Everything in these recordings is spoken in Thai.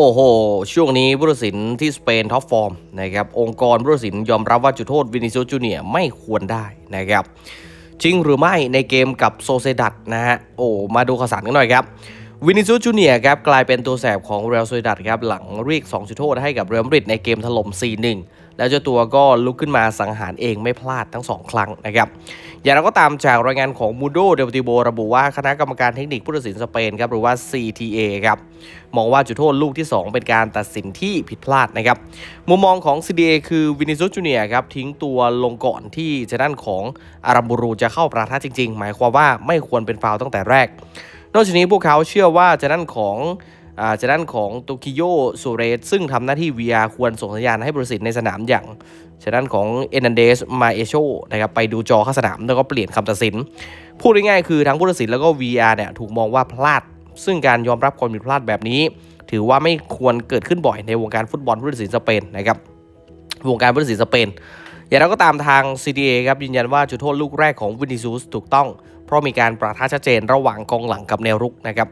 โอ้โห ช่วงนี้ผู้ตัดสินที่สเปนท็อปฟอร์มนะครับ องค์กรผู้ตัดสินยอมรับว่าจุดโทษวินิซิอุสจูเนียไม่ควรได้นะครับ จริงหรือไม่ในเกมกับโซเซดัตนะฮะ โอ้ มาดูข่าวสารกันหน่อยครับ วินิซิอุสจูเนียครับกลายเป็นตัวแสบของเรอัลโซเซดัตครับหลังเรียก2จุดโทษให้กับเรอัลมาดริดในเกมถล่ม 4-1 แล้วเจ้าตัวก็ลุกขึ้นมาสังหารเองไม่พลาดทั้ง 2 ครั้งนะครับอย่างไรก็ตามจากรายงานของมูโดเดลติโบระบุว่าคณะกรรมการเทคนิคผู้ตัดสินสเปนครับหรือว่า CTA ครับมองว่าจุดโทษลูกที่ 2 เป็นการตัดสินที่ผิดพลาดนะครับมุมมองของ CDA คือวินิ c ุ u จูเนียครับทิ้งตัวลงก่อนที่จะด้านของอารัมบูรูจะเข้าประทะจริง ๆ หมายความว่าไม่ควรเป็นฟาวล์ตั้งแต่แรก อกจากนี้พวกเขาเชื่อว่าจะด้านของอาจะด้านของโตคิโยซูเรสซึ่งทำหน้าที่ VR ควรส่งสัญญาณให้บริสิทธิ์ในสนามอย่างฉะนั้นของเอนันเดสมาเอโชนะครับไปดูจอข้างสนามแล้วก็เปลี่ยนคำตัดสิน พูดง่ายๆคือทั้งผู้ตัดสินแล้วก็ VR เนี่ยถูกมองว่าพลาด ซึ่งการยอมรับความผิดพลาดแบบนี้ ถือว่าไม่ควรเกิดขึ้นบ่อยในวงการฟุตบอลผู้ตัดสินสเปนนะครับวงการผู้ตัดสินสเปน อย่างไรก็ตามทาง CDA ครับยืนยันว่าจุดโทษลูกแรกของวินิซูสถูกต้อง เพราะมีการประทะชัดเจนระหว่างกองหลังกับแนวรุกนะครับ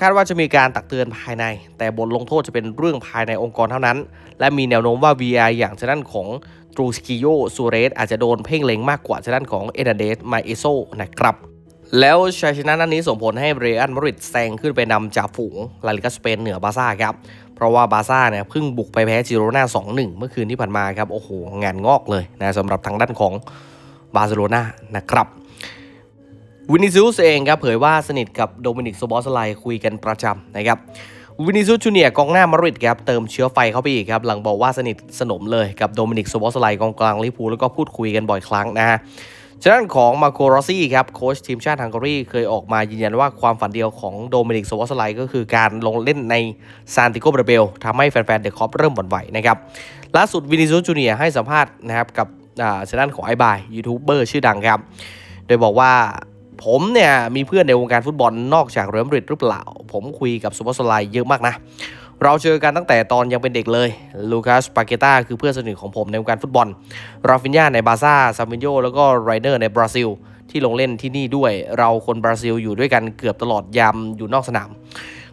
คาดว่าจะมีการตักเตือนภายใน แต่บทลงโทษจะเป็นเรื่องภายในองค์กรเท่านั้น และมีแนวโน้มว่า VR อย่างชนั้นของตรูสกิโยซูเรสอาจจะโดนเพ่งเล็งมากกว่าชนั้นของเอเดเดสมาเอโซนะครับแล้วชัยชนะนัดนี้ส่งผลให้เรอัลมาดริดแซงขึ้นไปนำจ่าฝูงลาลิกาสเปนเหนือบาซ่าครับ เพราะว่าบาซ่าเนี่ยเพิ่งบุกไปแพ้จิโรนา2-1 เมื่อคืนที่ผ่านมาครับ โอ้โห งานงอกเลยนะสำหรับทางด้านของบาร์เซโลนานะครับวินิซิอุสเองครับเผยว่าสนิทกับโดมินิกโซบอสไลคุยกันประจำนะครับวินิซิอุสจูเนียกองหน้ามาริดครับเติมเชื้อไฟเข้าไปอีกครับหลังบอกว่าสนิทสนมเลยกับโดมินิกโซบอสไลกองกลางลิเวอร์พูแล้วก็พูดคุยกันบ่อยครั้งนะฮะ ฉะนั้นของมาโกรอซี่ครับโค้ชทีมชาติฮังการีเคยออกมายืนยันว่าความฝันเดียวของโดมินิกโซวอสไลก็คือการลงเล่นในซานติโกเบรเบลทำให้แฟนๆเดอะคอปเริ่มหวั่นไหวนะครับล่าสุดวินิซูจูเนียให้สัมภาษณ์นะครับกับอ่าชด้นของไอบายยูทูบเบอร์ชื่อดังครับ โดยบอกว่าผมเนี่ยมีเพื่อนในวงการฟุตบอลนอกจากเรอัลมาดริดหรือเปล่า ผมคุยกับซูเปอร์สไลเยอะมากนะ เราเจอกันตั้งแต่ตอนยังเป็นเด็กเลย ลูคัสปาเกต้าคือเพื่อนสนิทของผมในวงการฟุตบอล ราฟินญาในบาซ่าซามิโยแล้วก็ไรเนอร์ในบราซิล ที่ลงเล่นที่นี่ด้วย เราคนบราซิลอยู่ด้วยกันเกือบตลอดยามอยู่นอกสนาม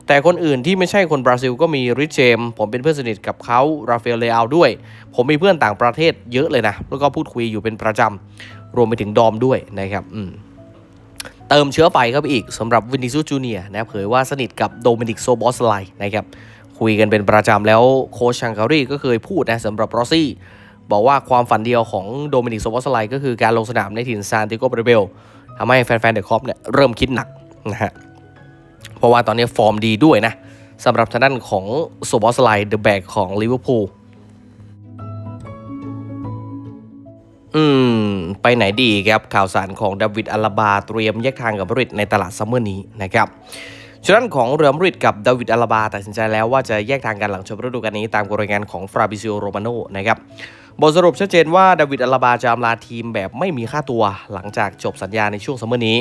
แต่คนอื่นที่ไม่ใช่คนบราซิลก็มีริชเจมผมเป็นเพื่อนสนิทกับเขาราฟาเอลเลอาด้วย ผมมีเพื่อนต่างประเทศเยอะเลยนะ แล้วก็พูดคุยอยู่เป็นประจำ รวมไปถึงดอมด้วยนะครับ อืมเติมเชื้อไฟเข้าไปอีกสำหรับวินิซูจูเนียนะเผยว่าสนิทกับโดมินิกโซบอสไลนะครับ คุยกันเป็นประจำแล้วโค้ชชังการีก็เคยพูดนะสำหรับรอซี่ บอกว่าความฝันเดียวของโดมินิกโซบอสไลก็คือการลงสนามในถิ่นซานติโกเบรเบลทำให้แฟนๆเดอะคอปเนี่ยเริ่มคิดหนักนะฮะเพราะว่าตอนนี้ฟอร์มดีด้วยนะสำหรับทางด้านของโซบอสไลเดอะแบกของลิเวอร์พูลอืม ไปไหนดีครับ ข่าวสารของดาวิดอัลลาบาเตรียมแยกทางกับมาดริดในตลาดซัมเมอร์นี้นะครับ ฉะนั้นของเรอัลมาดริดกับดาวิดอัลาบาตัดสินใจแล้วว่าจะแยกทางกันหลังจบฤดูกาลนี้ตามรายงานของฟราบิซิโอโรมาโนนะครับบทสรุปชัดเจนว่าดาวิดอัลาบาจะอำลาทีมแบบไม่มีค่าตัวหลังจากจบสัญญาในช่วงซัมเมอร์นี้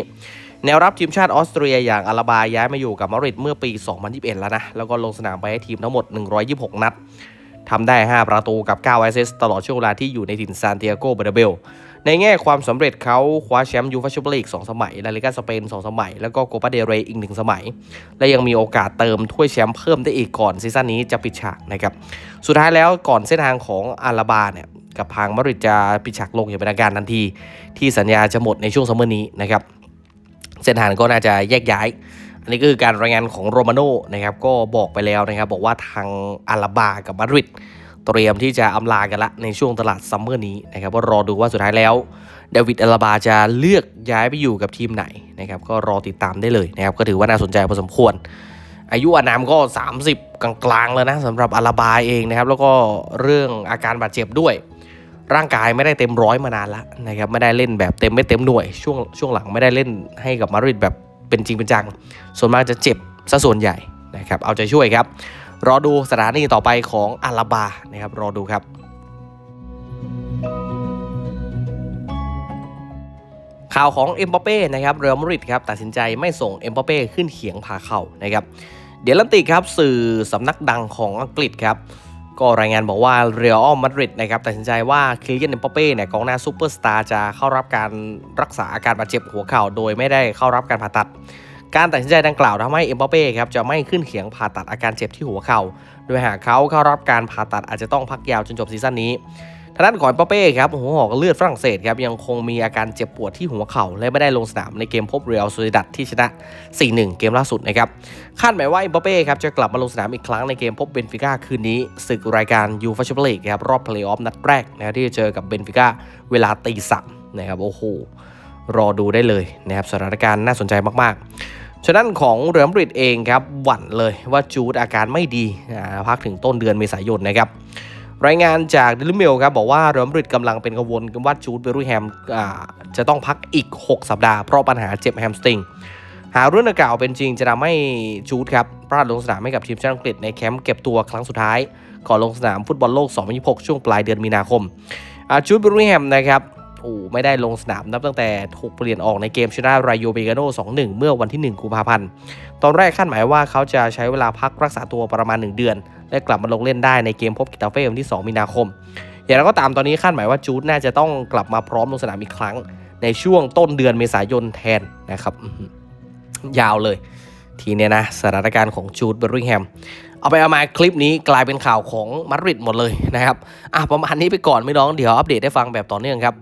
แนวรับทีมชาติออสเตรียอย่างอัลาบาย้ายมาอยู่กับมาดริดเมื่อปี 2021 แล้วนะ แล้วก็ลงสนามไปให้ทีมทั้งหมด 126 นัดทำได้ 5 ประตูกับ 9 แอสซิสต์ตลอดช่วงเวลาที่อยู่ในถิ่นซานติอาโกเบอร์เบล ในแง่ความสำเร็จเขาคว้าแชมป์ยูฟ่าแชมเปี้ยนลีก2สมัยลาลิกาสเปน2สมัย แล้วก็โกปาเดเรอีก1สมัย และยังมีโอกาสเติมถ้วยแชมป์เพิ่มได้อีกก่อนซีซั่นนี้จะปิดฉากนะครับสุดท้ายแล้วก่อนเส้นทางของอาราบาเนี่ยกับทางมาดริดจะปิดฉากลงอย่างเป็นทางการทันที ที่สัญญาจะหมดในช่วงซัมเมอร์นี้นะครับเส้นทางก็น่าจะแยกย้าย อันนี้ก็คือการรายงานของโรมาโน่นะครับก็บอกไปแล้วนะครับบอกว่าทางอาราบากับมาดริด เตรียมที่จะอำลากันละในช่วงตลาดซัมเมอร์นี้นะครับก็รอดูว่าสุดท้ายแล้วเดวิดอาราบาจะเลือกย้ายไปอยู่กับทีมไหนนะครับก็รอติดตามได้เลยนะครับก็ถือว่าน่าสนใจพอสมควร อายุอานามก็ 30 กลางๆแล้วนะสำหรับอาราบาเองนะครับแล้วก็เรื่องอาการบาดเจ็บด้วย ร่างกายไม่ได้เต็มร้อยมานานแล้วนะครับไม่ได้เล่นแบบเต็มไม่เต็มหน่วย ช่วงช่วงหลังไม่ได้เล่นให้กับมาริดแบบเป็นจริงเป็นจัง ส่วนมากจะเจ็บซะส่วนใหญ่นะครับเอาใจช่วยครับ รอดูสถานีต่อไปของอาราบานะครับรอดูครับข่าวของเอ็มบัปเป้นะครับเรอัลมาดริดครับตัดสินใจไม่ส่งเอ็มบัปเป้ขึ้นเขียงพาเข้านะครับเดี๋ยวลันติครับสื่อสำนักดังของอังกฤษครับก็รายงานบอกว่าเรอัลมาดริดนะครับตัดสินใจว่าคลิเยนเอ็มบัปเป้เนี่ยกองหน้าซูเปอร์สตาร์จะเข้ารับการรักษาอาการบาดเจ็บหัวเข่าโดยไม่ได้เข้ารับการผ่าตัด การตัดสินใจดังกล่าวทำให้เอ็มบัปเป้ครับจะไม่ขึ้นเขียงผ่าตัดอาการเจ็บที่หัวเข่า โดยหากเขาเข้ารับการผ่าตัดอาจจะต้องพักยาวจนจบซีซั่นนี้ทางด้านของเอ็มบัปเป้ครับหัวหอกเลือดฝรั่งเศสครับยังคงมีอาการเจ็บปวดที่หัวเข่า และไม่ได้ลงสนามในเกมพบเรอัลโซซิดัดที่ชนะ 4-1 เกมล่าสุดนะครับคาดหมายว่าเอ็มบัปเป้ครับจะกลับมาลงสนามอีกครั้งในเกมพบเบนฟิก้าคืนนี้ศึกรายการยูฟาแชมเปี้ยนลีกครับรอบเพลย์ออฟนัดแรกนะครับที่จะเจอกับเบนฟิก้าเวลาตีสามนะครับโอ้โห รอดูได้เลยนะครับสถานการณ์น่าสนใจมากๆ ฉะนั้นของเรือมริดเองครับหวั่นเลยว่าจูดอาการไม่ดีอ่าพักถึงต้นเดือนเมษายนนะครับรายงานจากดิลิเมลครับบอกว่าเรอัลมาดริดกำลังเป็นกังวลว่าจูดเบรูแฮมอ่าจะต้องพักอีก 6 สัปดาห์เพราะปัญหาเจ็บแฮมสตริง หาเรื่องดังกล่าวเป็นจริงจะทำให้จูดครับพลาดลงสนามให้กับทีมชาติอังกฤษในแคมป์เก็บตัวครั้งสุดท้าย ก่อนลงสนามฟุตบอลโลก 2026 ช่วงปลายเดือนมีนาคมอ่าจูดเบรูแฮมนะครับ โอ้ไม่ได้ลงสนามนับตั้งแต่ถูกเปลี่ยนออกในเกมชนะรายโยเบกาโน2-1 เมื่อวันที่ 1 กุมภาพันธ์ ตอนแรกคาดหมายว่าเขาจะใช้เวลาพักรักษาตัวประมาณ 1 เดือน และกลับมาลงเล่นได้ในเกมพบกิตาเฟ่วันที่ 2 มีนาคม อย่างไรก็ตามตอนนี้คาดหมายว่าจูดน่าจะต้องกลับมาพร้อมลงสนามอีกครั้ง ในช่วงต้นเดือนเมษายนแทนนะครับยาวเลย ทีเนี้ยนะสถานการณ์ของจูดเบอร์ริงแฮมเอาไปเอามาคลิปนี้กลายเป็นข่าวของมาดริดหมดเลยนะครับ อะประมาณนี้ไปก่อนไม่น้อง เดี๋ยวอัปเดตได้ฟังแบบต่อเนื่องครับ